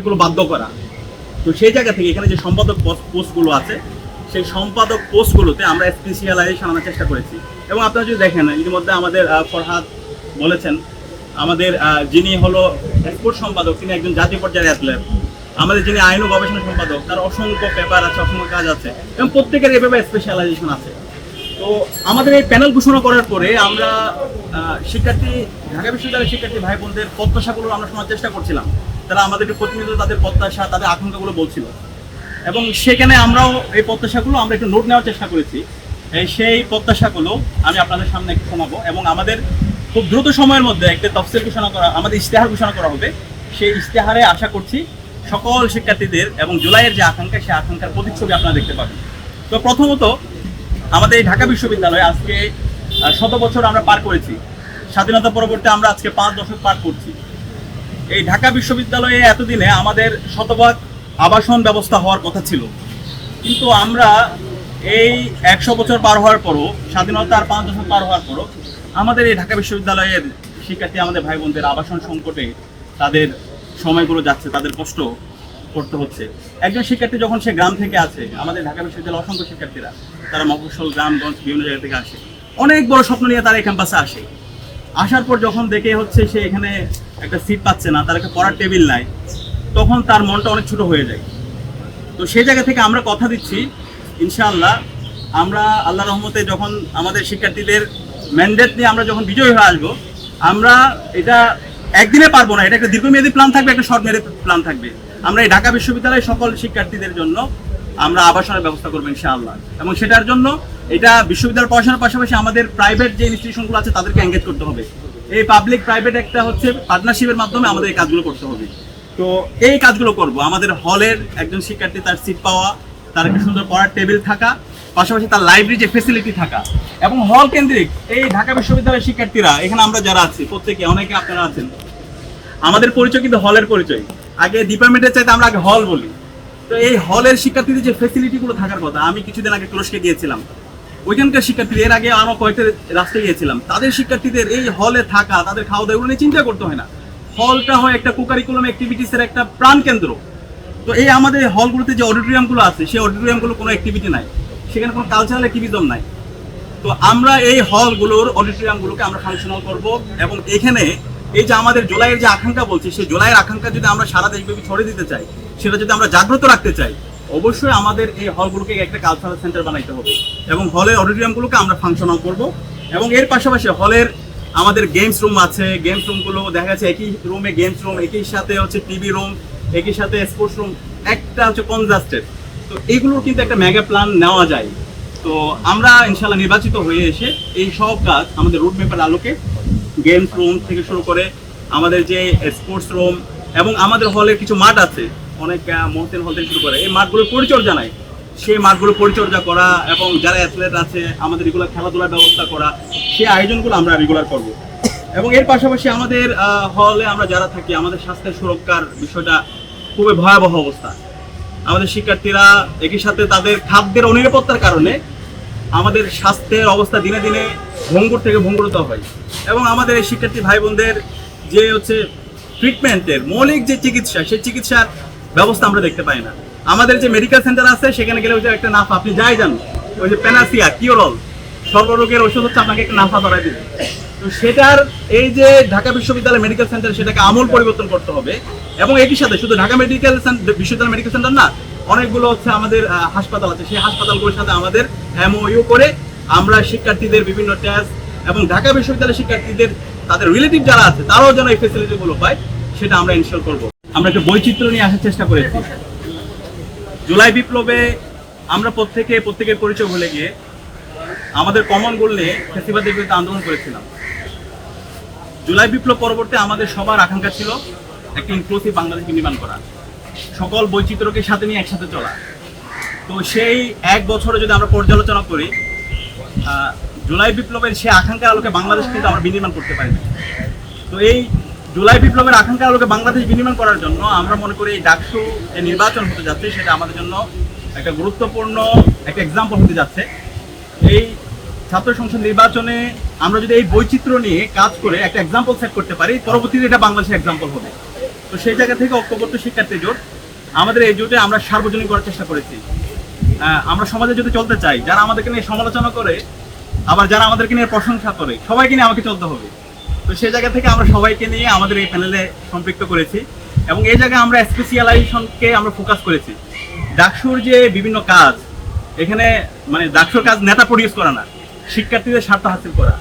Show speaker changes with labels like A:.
A: এগুলো বাধ্য করা। তো সেই জায়গা থেকে এখানে যে সম্পাদক পোস্টগুলো আছে, সেই সম্পাদক পোস্টগুলোতে আমরা স্পেশালাইজেশন আনার চেষ্টা করেছি। এবং আপনারা যদি দেখেন, ইতিমধ্যে আমাদের ফরহাদ বলেছেন, আমাদের যিনি হলো স্পোর্টস সম্পাদক, তিনি একজন জাতীয় পর্যায়ের অ্যাথলেট আমাদের যিনি আইন ও গবেষণা সম্পাদক, তার অসংখ্য পেপার আছে, অসংখ্য কাজ আছে, এবং প্রত্যেকের এভাবে স্পেশালাইজেশন আছে। তো আমাদের এই প্যানেল ঘোষণা করার পরে আমরা শিক্ষার্থী, ঢাকা বিশ্ববিদ্যালয়ের শিক্ষার্থী ভাই বোনদের প্রত্যাশাগুলো আমরা শোনার চেষ্টা করছিলাম। তারা আমাদেরকে প্রতিনিয়ত তাদের প্রত্যাশা, তাদের আকাঙ্ক্ষাগুলো বলছিল। এবং সেখানে আমরাও এই প্রত্যাশাগুলো আমরা একটু নোট নেওয়ার চেষ্টা করেছি। সেই প্রত্যাশাগুলো আমি আপনাদের সামনে একটু শোনাবো এবং আমাদের খুব দ্রুত সময়ের মধ্যে একটা তফসিল ঘোষণা করা, আমাদের ইশতেহার ঘোষণা করা হবে। সেই ইশতেহারে আশা করছি সকল শিক্ষার্থীদের এবং জুলাইয়ের যে আকাঙ্ক্ষা, সেই আকাঙ্ক্ষার প্রতিচ্ছবি আপনারা দেখতে পাবেন। তো প্রথমত, আমাদের এই ঢাকা বিশ্ববিদ্যালয়ে আজকে শত বছর আমরা পার করেছি। স্বাধীনতা পরবর্তী আমরা আজকে পাঁচ দশক পার করছি। এই ঢাকা বিশ্ববিদ্যালয়ে এতদিনে আমাদের শতভাগ আবাসন ব্যবস্থা হওয়ার কথা ছিল। কিন্তু আমরা এই একশো বছর পার হওয়ার পরও স্বাধীনতার পাঁচ দশক পার হওয়ার পরও আমাদের এই ঢাকা বিশ্ববিদ্যালয়ের শিক্ষার্থী, আমাদের ভাই বোনদের আবাসন সংকটে তাদের সময়গুলো যাচ্ছে, তাদের কষ্ট করতে হচ্ছে। একজন শিক্ষার্থী যখন সে গ্রাম থেকে আছে আমাদের ঢাকা বিশ্ববিদ্যালয়ের অসংখ্য শিক্ষার্থীরা, তারা মফস্বল গ্রামগঞ্জ বিভিন্ন জায়গা থেকে আসে। অনেক বড় স্বপ্ন নিয়ে তারা এই ক্যাম্পাসে আসে। আসার পর যখন দেখে হচ্ছে সে এখানে একটা সিট পাচ্ছে না, তার একটা পড়ার টেবিল নাই, তখন তার মনটা অনেক ছোট হয়ে যায়। তো সেই জায়গা থেকে আমরা কথা দিচ্ছি, ইনশাআল্লাহ আমরা আল্লাহ রহমতে যখন আমাদের শিক্ষার্থীদের ম্যান্ডেট নিয়ে আমরা যখন বিজয়ী হয়ে আসব, আমরা এটা একদিনে পারব না, এটা একটা দীর্ঘমেয়াদী প্ল্যান থাকবে, একটা শর্ট মেয়াদী প্ল্যান থাকবে। আমরা এই ঢাকা বিশ্ববিদ্যালয়ের সকল শিক্ষার্থীদের জন্য আমরা আবাসনের ব্যবস্থা করব, ইনশাআল্লাহ। এবং সেটার জন্য এটা বিশ্ববিদ্যালয় পড়াশোনার পাশাপাশি আমাদের প্রাইভেট যে ইনস্টিটিউশনগুলো আছে, তাদেরকে এঙ্গেজ করতে হবে। এই পাবলিক প্রাইভেট একটা হচ্ছে পার্টনারশিপের মাধ্যমে আমাদের এই কাজগুলো করতে হবে। তো এই কাজগুলো করব। আমাদের হলের একজন শিক্ষার্থী তার সিট পাওয়া, তার একটা সুন্দর পড়ার টেবিল থাকা, পাশাপাশি তার লাইব্রেরি যে ফেসিলিটি থাকা এবং হল কেন্দ্রিক এই ঢাকা বিশ্ববিদ্যালয়ের শিক্ষার্থীরা, এখানে আমরা যারা আছি, প্রত্যেকে, অনেকে আপনারা আছেন, আমাদের পরিচয় কিন্তু হলের পরিচয়। আগে ডিপার্টমেন্টের চাইতে আমরা আগে হল বলি। তো এই হলের শিক্ষার্থীদের যে ফেসিলিটিগুলো থাকার কথা, আমি কিছুদিন আগে তুরস্কে গিয়েছিলাম। ওইখানকার শিক্ষার্থী এর আগে আরও কয়েকটা রাস্তায় গিয়েছিলাম। তাদের শিক্ষার্থীদের এই হলে থাকা, তাদের খাওয়া দাওয়া নিয়ে চিন্তা করতে হয় না। হলটা হয় একটা কোকারিকুলাম অ্যাক্টিভিটিসের একটা প্রাণ কেন্দ্র। তো এই আমাদের হলগুলোতে যে অডিটোরিয়ামগুলো আছে, সেই অডিটোরিয়ামগুলো কোনো অ্যাক্টিভিটি নাই। সেখানে কোনো কালচারাল অ্যাক্টিভিজম নাই। তো আমরা এই হলগুলোর অডিটোরিয়ামগুলোকে আমরা ফাংশনাল করব এবং এখানে এই যে আমাদের জুলাইয়ের যে আকাঙ্ক্ষা বলছি, সেই জুলাইয়ের আকাঙ্ক্ষা যদি আমরা সারা দেশব্যাপী ছড়িয়ে দিতে চাই, সেটা যদি আমরা জাগ্রত রাখতে চাই অবশ্যই আমাদের এই হলগুলোকে একটা কালচারাল সেন্টার বানাইতে হবে। এবং হলের অডিটোরিয়ামগুলোকে আমরা ফাংশনাল করব। এবং এর পাশাপাশি হলের আমাদের গেমস রুম আছে। গেমস রুমগুলো দেখা যাচ্ছে একই রুমে গেমস রুম একই সাথে হচ্ছে টিভি রুম একই সাথে স্পোর্টস রুম একটা হচ্ছে কনজাস্টেড তো এগুলোর কিন্তু একটা মেগা প্ল্যান নেওয়া যায়। তো আমরা ইনশাল্লাহ নির্বাচিত হয়ে এসে এই সব কাজ আমাদের রুট ম্যাপের আলোকে গেমস রুম থেকে শুরু করে আমাদের যে স্পোর্টস রুম এবং আমাদের হলের কিছু মাঠ আছে অনেক মহসিন হল থেকে শুরু করে, এই মাঠগুলোর পরিচর্যা নাই। সেই মাঠগুলো পরিচর্যা করা এবং যারা অ্যাথলেট আছে, আমাদের রেগুলার খেলাধুলার ব্যবস্থা করা, সেই আয়োজনগুলো আমরা রেগুলার করব। এবং এর পাশাপাশি আমাদের হলে আমরা যারা থাকি, আমাদের স্বাস্থ্যের সুরক্ষার বিষয়টা খুবই ভয়াবহ অবস্থা। আমাদের শিক্ষার্থীরা একই সাথে তাদের খাদ্যের অনিরাপত্তার কারণে আমাদের স্বাস্থ্যের অবস্থা দিনে দিনে ভঙ্গুর থেকে ভঙ্গুরত হয়। এবং আমাদের এই শিক্ষার্থী ভাই বোনদের যে হচ্ছে ট্রিটমেন্টের মৌলিক যে চিকিৎসা, সেই চিকিৎসার ব্যবস্থা আমরা দেখতে পাই না। আমাদের যে মেডিকেল সেন্টার আছে, সেখানে গেলে ওই একটা নাফ, আপনি যাই জান ওই যে প্যানাসিয়া কিওরল সর্বরোগের ওষুধ হচ্ছে আপনাকে একটা নাফা ধরাই দিবে। তো সেটার এই যে ঢাকা বিশ্ববিদ্যালয় মেডিকেল সেন্টার সেটাকে আমূল পরিবর্তন করতে হবে। এবং একই সাথে শুধু ঢাকা মেডিকেল বিশ্ববিদ্যালয় মেডিকেল সেন্টার না, অনেকগুলো হচ্ছে আমাদের হাসপাতাল আছে। সেই হাসপাতালগুলোর সাথে আমাদের এমওইউ করে আমরা শিক্ষার্থীদের বিভিন্ন টেস্ট এবং ঢাকা বিশ্ববিদ্যালয়ের শিক্ষার্থীদের, তাদের রিলেটিভ যারা আছে, তারাও যেন এই ফেসিলিটিগুলো পায়, সেটা আমরা ইনস্টল করব। আমরা একটা বৈচিত্র্য নিয়ে আসার চেষ্টা করেছি। জুলাই বিপ্লবে আমরা প্রত্যেকে, প্রত্যেকের পরিচয় ভুলে গিয়ে আমাদের কমন গোল নিয়ে ফেসিবাদের বিরুদ্ধে আন্দোলন করেছিলাম। জুলাই বিপ্লব পরবর্তী আমাদের সবার আকাঙ্ক্ষা ছিল একটা ইনক্লুসিভ বাংলাদেশকে নির্মাণ করা। সকল বৈচিত্র্যকে সাথে নিয়ে একসাথে চলা। তো সেই এক বছরে যদি আমরা পর্যালোচনা করি জুলাই বিপ্লবের সেই আকাঙ্ক্ষার আলোকে বাংলাদেশ কিন্তু আমরা বিনির্মাণ করতে পারিনি। তো এই জুলাই বিপ্লবের আকাঙ্ক্ষার আলোকে বাংলাদেশ বিনির্মাণ করার জন্য আমরা মনে করি এই ডাকসু যে নির্বাচন হতে যাচ্ছে সেটা আমাদের জন্য একটা গুরুত্বপূর্ণ একটা এক্সাম্পল হতে যাচ্ছে। এই ছাত্র সংসদ নির্বাচনে আমরা যদি এই বৈচিত্র্য নিয়ে কাজ করে একটা এক্সাম্পল সেট করতে পারি, পরবর্তীতে এটা বাংলাদেশের এক্সাম্পল হবে। তো সেই জায়গা থেকে ঐক্যবদ্ধ শিক্ষার্থী জোট আমাদের এই জোটে আমরা সার্বজনীন করার চেষ্টা করেছি। আমরা সমাজে যদি চলতে চাই। যারা আমাদেরকে নিয়ে সমালোচনা করে, আবার যারা আমাদেরকে নিয়ে প্রশংসা করে, সবাইকে নিয়ে আমাকে চলতে হবে। তো সেই জায়গা থেকে আমরা সবাইকে নিয়ে আমাদের এই প্যানেলে সম্পৃক্ত করেছি এবং এই জায়গায় আমরা স্পেশিয়ালাইজেশনকে আমরা ফোকাস করেছি। ডাকসুর যে বিভিন্ন কাজ, এখানে মানে ডাকসুর কাজ নেতা প্রডিউস করা না, শিক্ষার্থীদের স্বার্থ হাসিল করা।